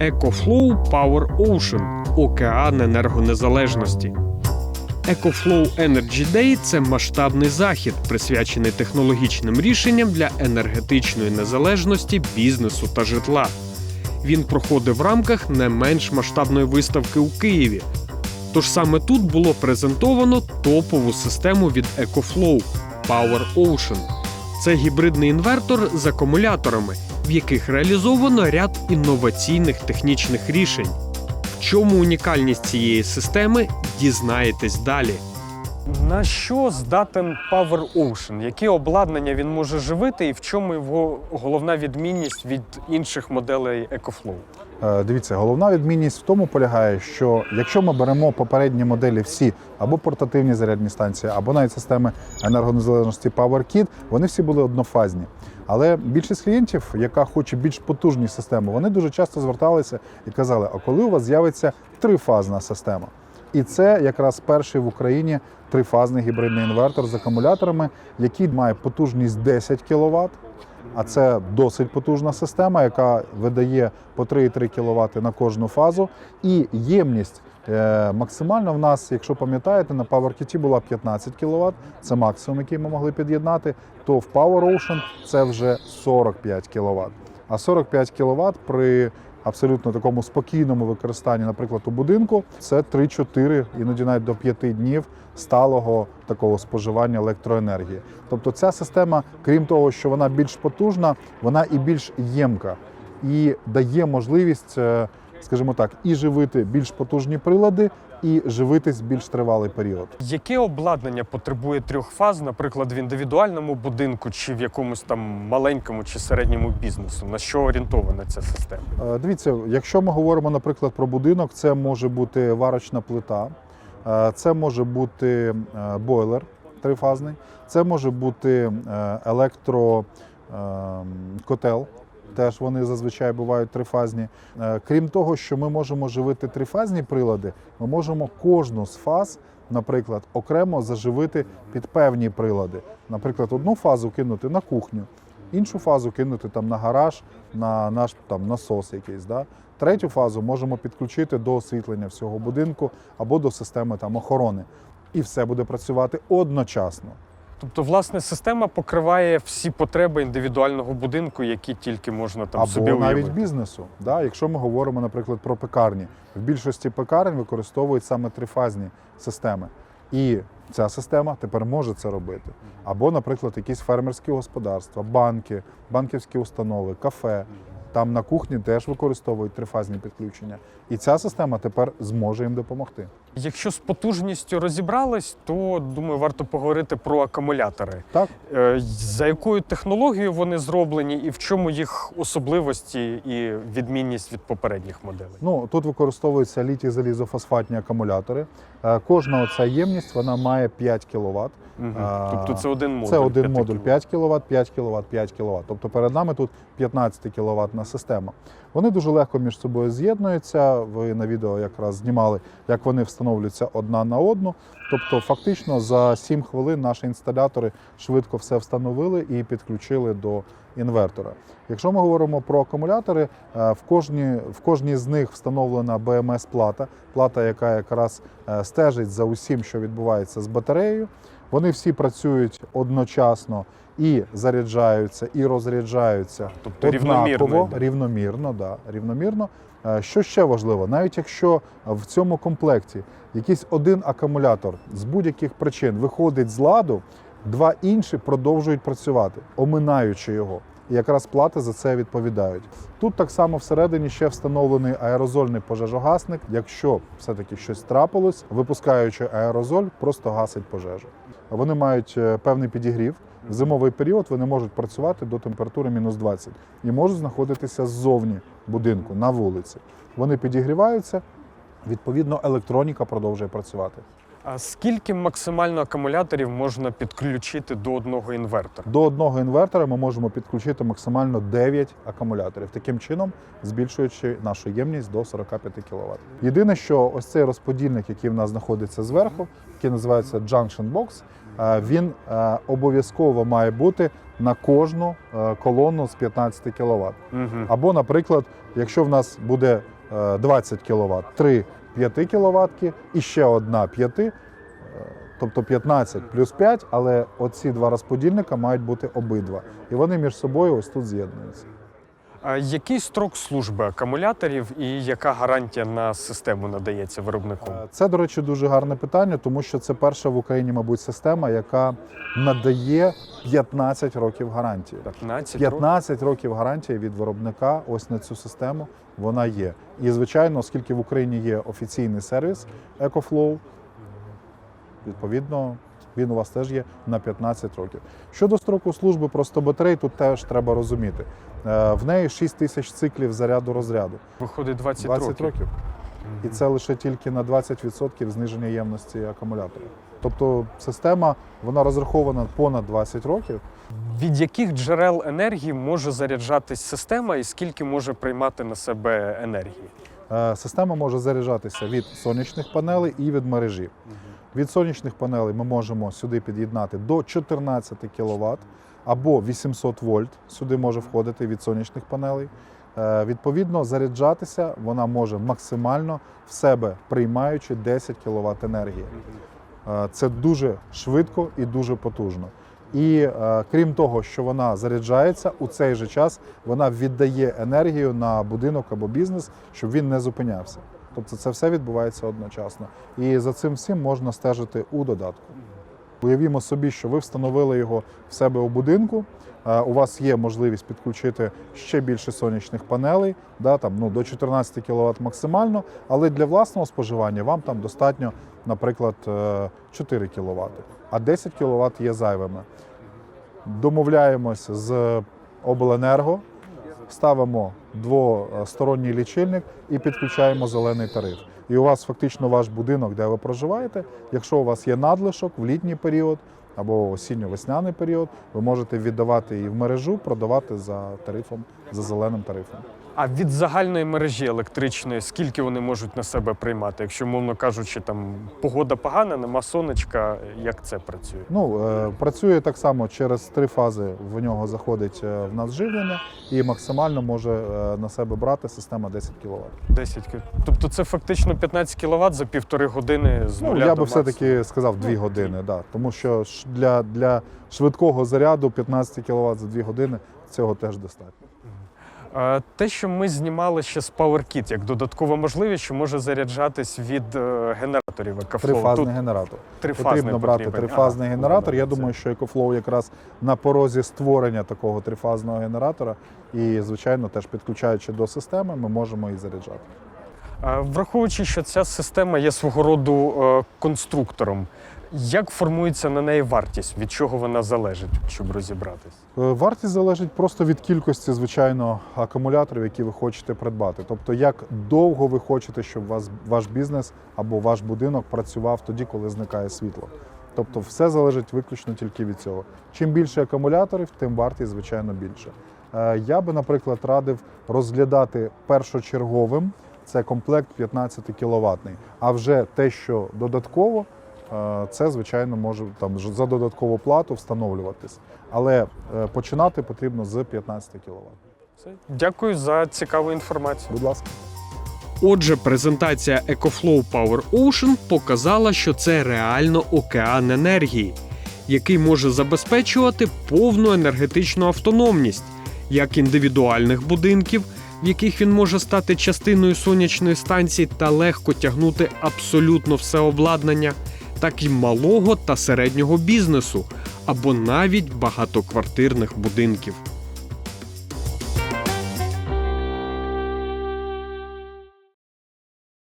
EcoFlow Power Ocean океан енергонезалежності. EcoFlow Energy Day – це масштабний захід, присвячений технологічним рішенням для енергетичної незалежності бізнесу та житла. Він проходив в рамках не менш масштабної виставки у Києві. Тож саме тут було презентовано топову систему від EcoFlow Power Ocean. Це гібридний інвертор з акумуляторами, в яких реалізовано ряд інноваційних технічних рішень. В чому унікальність цієї системи, дізнаєтесь далі. На що здатен Power Ocean? Яке обладнання він може живити, і в чому його головна відмінність від інших моделей EcoFlow? Е, Дивіться, головна відмінність в тому полягає, що якщо ми беремо попередні моделі всі або портативні зарядні станції, або навіть системи енергонезалежності PowerKit, вони всі були однофазні. Але більшість клієнтів, яка хоче більш потужні системи, вони дуже часто зверталися і казали: а коли у вас з'явиться трифазна система? І це якраз перший в Україні трифазний гібридний інвертор з акумуляторами, який має потужність 10 кВт, а це досить потужна система, яка видає по 3,3 кВт на кожну фазу. І ємність е, максимально в нас, якщо пам'ятаєте, на PowerKit була 15 кВт, це максимум, який ми могли під'єднати, то в Power Ocean це вже 45 кВт. А 45 кВт при абсолютно такому спокійному використанні, наприклад, у будинку, це 3-4, іноді навіть до 5 днів сталого такого споживання електроенергії. Тобто ця система, крім того, що вона більш потужна, вона і більш ємка і дає можливість, е, скажімо так, і живити більш потужні прилади, і живитись більш тривалий період. Яке обладнання потребує трьох фаз, наприклад, в індивідуальному будинку чи в якомусь там маленькому чи середньому бізнесу? На що орієнтована ця система? Е, Дивіться, якщо ми говоримо, наприклад, про будинок, це може бути варочна плита, е, це може бути е, бойлер трифазний, це може бути електрокотел. Теж вони зазвичай бувають трифазні. Е, Крім того, що ми можемо живити трифазні прилади, ми можемо кожну з фаз, наприклад, окремо заживити під певні прилади. Наприклад, одну фазу кинути на кухню, іншу фазу кинути там на гараж, на наш там насос якийсь. Да? Третю фазу можемо підключити до освітлення всього будинку або до системи там охорони. І все буде працювати одночасно. Тобто, власне, система покриває всі потреби індивідуального будинку, які тільки можна там або собі навіть бізнесу. Да? Якщо ми говоримо, наприклад, про пекарні, в більшості пекарень використовують саме трифазні системи. І ця система тепер може це робити. Або, наприклад, якісь фермерські господарства, банки, банківські установи, кафе. Там на кухні теж використовують трифазні підключення. І ця система тепер зможе їм допомогти. Якщо з потужністю розібрались, то думаю, варто поговорити про акумулятори. Так, Е, За якою технологією вони зроблені, і в чому їх особливості і відмінність від попередніх моделей? Ну тут використовуються літій залізофосфатні акумулятори. Е, Кожна оця ємність вона має 5 кВт. А, Тобто це один модуль. Це один 5 модуль 5 кВт, 5 кВт, 5 кВт. Тобто перед нами тут 15 кВт система. Вони дуже легко між собою з'єднуються. Ви на відео якраз знімали, як вони встановлюються одна на одну. Тобто, фактично за 7 хвилин наші інсталятори швидко все встановили і підключили до інвертора. Якщо ми говоримо про акумулятори, е, в кожній, в кожній з них встановлена БМС-плата, плата, яка якраз е, стежить за усім, що відбувається з батареєю. Вони всі працюють одночасно і заряджаються, і розряджаються Тобто рівномірно однаково, йде. рівномірно, да, рівномірно. Е, Що ще важливо, навіть якщо в цьому комплекті якийсь один акумулятор з будь-яких причин виходить з ладу, два інші продовжують працювати, оминаючи його. І якраз плати за це відповідають. Тут так само всередині ще встановлений аерозольний пожежогасник. Якщо все-таки щось трапилось, випускаючи аерозоль, просто гасить пожежу. Вони мають е, певний підігрів. В зимовий період вони можуть працювати до температури мінус 20 і можуть знаходитися ззовні будинку на вулиці. Вони підігріваються, відповідно, електроніка продовжує працювати. А скільки максимально акумуляторів можна підключити до одного інвертора? До одного інвертора ми можемо підключити максимально 9 акумуляторів, таким чином збільшуючи нашу ємність до 45 кВт. Єдине, що ось цей розподільник, який в нас знаходиться зверху, який називається Junction Box, він обов'язково має бути на кожну колону з 15 кВт. Угу. Або, наприклад, якщо в нас буде е, 20 кВт, 3 5 кВт і ще одна 5, е, тобто 15 плюс 5, але оці два розподільника мають бути обидва. І вони між собою ось тут з'єднуються. Який строк служби акумуляторів і яка гарантія на систему надається виробником? Е, Це, до речі, дуже гарне питання, тому що це перша в Україні, мабуть, система, яка надає 15 років гарантії. 15 років? 15 років гарантії від виробника ось на цю систему вона є. І звичайно, оскільки в Україні є офіційний сервіс EcoFlow, відповідно, він у вас теж є на 15 років. Щодо строку служби просто батарей, тут теж треба розуміти. Е, В неї 6 тисяч циклів заряду розряду. Виходить 20, 20 років. років. І це лише тільки на 20% зниження ємності акумулятора. Тобто система вона розрахована понад 20 років. Від яких джерел енергії може заряджатись система і скільки може приймати на себе енергії? Е, Система може заряджатися від сонячних панелей і від мережі. Від сонячних панелей ми можемо сюди під'єднати до 14 кВт або 800 вольт. Сюди може входити від сонячних панелей. Е, Відповідно, заряджатися вона може максимально в себе приймаючи 10 кВт енергії. Е, Це дуже швидко і дуже потужно. І е, крім того, що вона заряджається, у цей же час вона віддає енергію на будинок або бізнес, щоб він не зупинявся. Тобто це все відбувається одночасно. І за цим всім можна стежити у додатку. Уявімо собі, що ви встановили його в себе у будинку. е, У вас є можливість підключити ще більше сонячних панелей, да, там, ну, до 14 кВт максимально, але для власного споживання вам там достатньо, наприклад, е, 4 кВт, а 10 кВт є зайвими. Домовляємось з обленерго, ставимо двосторонній лічильник і підключаємо зелений тариф. І у вас фактично ваш будинок, де ви проживаєте, якщо у вас є надлишок в літній період або осінньо-весняний період, ви можете віддавати і в мережу, продавати за тарифом, за зеленим тарифом. А від загальної мережі електричної скільки вони можуть на себе приймати? Якщо, мовно кажучи, там погода погана, нема сонечка, як це працює? Ну, е, працює так само через три фази. В нього заходить е, в нас живлення і максимально може е, на себе брати система 10 кВт. 10 ки- Тобто це фактично 15 кВт за півтори години з Ну, я до би максимуму. все-таки сказав 2 Ну, години, да. тому що ш- для, для швидкого заряду 15 кВт за 2 години цього теж достатньо. Те, що ми знімали ще з PowerKit, як додаткова можливість, що може заряджатись від е, генераторів EcoFlow. Трифазний Тут генератор. трифазний Потрібно брати потрібен. трифазний Ага, генератор. Я думаю, що EcoFlow якраз на порозі створення такого трифазного генератора. І, звичайно, теж підключаючи до системи, ми можемо і заряджати. Враховуючи, що ця система є свого роду е, конструктором, як формується на неї вартість? Від чого вона залежить, щоб розібратись? Е, Вартість залежить просто від кількості, звичайно, акумуляторів, які ви хочете придбати. Тобто, як довго ви хочете, щоб вас, ваш бізнес або ваш будинок працював тоді, коли зникає світло. Тобто, все залежить виключно тільки від цього. Чим більше акумуляторів, тим вартість, звичайно, більше. Е, Я би, наприклад, радив розглядати першочерговим це комплект 15 кВт. А вже те, що додатково, це звичайно може там ж- за додаткову плату встановлюватись. Але е, починати потрібно з 15 кВт. Дякую за цікаву інформацію. Будь ласка. Отже, презентація EcoFlow Power Ocean показала, що це реально океан енергії, який може забезпечувати повну енергетичну автономність як індивідуальних будинків, в яких він може стати частиною сонячної станції та легко тягнути абсолютно все обладнання, так і малого та середнього бізнесу або навіть багатоквартирних будинків.